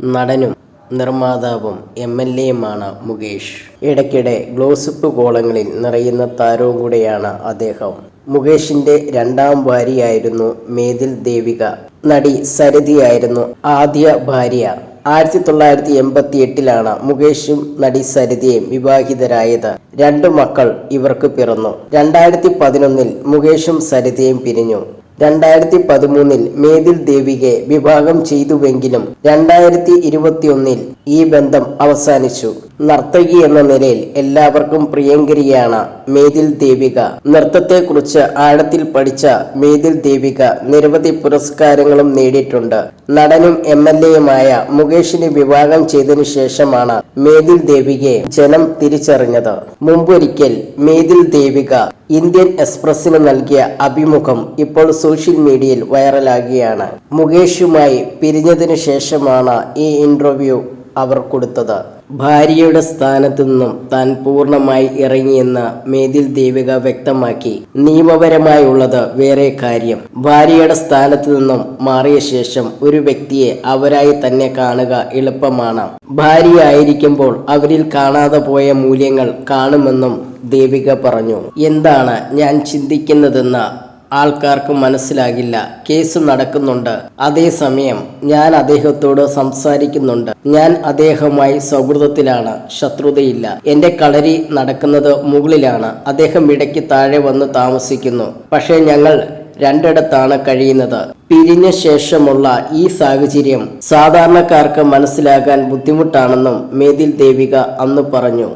നടനും നിർമ്മാതാവും M L എയുമാണ് മുകേഷ്. ഇടയ്ക്കിടെ ഗ്ലോസിപ്പ് കോളങ്ങളിൽ നിറയുന്ന താരവും കൂടെയാണ് അദ്ദേഹം. മുകേഷിന്റെ രണ്ടാം ഭാര്യയായിരുന്നു മേതിൽ ദേവിക. നടി സരിതയായിരുന്നു ആദ്യ ഭാര്യ. ആയിരത്തി തൊള്ളായിരത്തി എൺപത്തി എട്ടിലാണ് മുകേഷും നടി സരിതയും വിവാഹിതരായത്. രണ്ടു മക്കൾ ഇവർക്ക് പിറന്നു. രണ്ടായിരത്തി പതിനൊന്നിൽ മുകേഷും സരിതയും പിരിഞ്ഞു. രണ്ടായിരത്തി പതിമൂന്നിൽ മേതിൽ ദേവികയെ വിവാഹം ചെയ്തുവെങ്കിലും രണ്ടായിരത്തി ഇരുപത്തിയൊന്നിൽ ഈ ബന്ധം അവസാനിച്ചു. നർത്തകി എന്ന നിലയിൽ എല്ലാവർക്കും പ്രിയങ്കരിയാണ് മേതിൽ ദേവിക. നൃത്തത്തെക്കുറിച്ച് ആഴത്തിൽ പഠിച്ച മേതിൽ ദേവിക നിരവധി പുരസ്കാരങ്ങളും നേടിയിട്ടുണ്ട്. നടനും എം എൽ എയുമായ മുകേഷിനെ വിവാഹം ചെയ്തതിനു ശേഷമാണ് മേതിൽ ദേവികയെ ജനം തിരിച്ചറിഞ്ഞത്. മുമ്പൊരിക്കൽ മേതിൽ ദേവിക ഇന്ത്യൻ എക്സ്പ്രസിന് നൽകിയ അഭിമുഖം ഇപ്പോൾ സോഷ്യൽ മീഡിയയിൽ വൈറലാകുകയാണ്. മുകേഷുമായി പിരിഞ്ഞതിനു ശേഷമാണ് ഈ ഇന്റർവ്യൂ അവർ കൊടുത്തത്. ഭാര്യയുടെ സ്ഥാനത്തു നിന്നും താൻ പൂർണമായി ഇറങ്ങിയെന്ന മേതിൽ ദേവിക വ്യക്തമാക്കി. നിയമപരമായുള്ളത് വേറെ കാര്യം. ഭാര്യയുടെ സ്ഥാനത്തു നിന്നും മാറിയ ശേഷം ഒരു വ്യക്തിയെ അവരായി തന്നെ കാണുക എളുപ്പമാണ്. ഭാര്യയായിരിക്കുമ്പോൾ അവരിൽ കാണാതെ പോയ മൂല്യങ്ങൾ കാണുമെന്നും ദേവിക പറഞ്ഞു. എന്താണ് ഞാൻ ചിന്തിക്കുന്നതെന്ന് ആൾക്കാർക്ക് മനസ്സിലാകില്ല. കേസ് നടക്കുന്നുണ്ട്. അതേസമയം ഞാൻ അദ്ദേഹത്തോട് സംസാരിക്കുന്നുണ്ട്. ഞാൻ അദ്ദേഹവുമായി സൗഹൃദത്തിലാണ്. ശത്രുതയില്ല. എന്റെ കളരി നടക്കുന്നത് മുകളിലാണ്. അദ്ദേഹം ഇടയ്ക്ക് താഴെ വന്ന് താമസിക്കുന്നു. പക്ഷേ ഞങ്ങൾ രണ്ടിടത്താണ് കഴിയുന്നത്. പിരിഞ്ഞ ശേഷമുള്ള ഈ സാഹചര്യം സാധാരണക്കാർക്ക് മനസ്സിലാകാൻ ബുദ്ധിമുട്ടാണെന്നും മേതിൽ ദേവിക അന്ന് പറഞ്ഞു.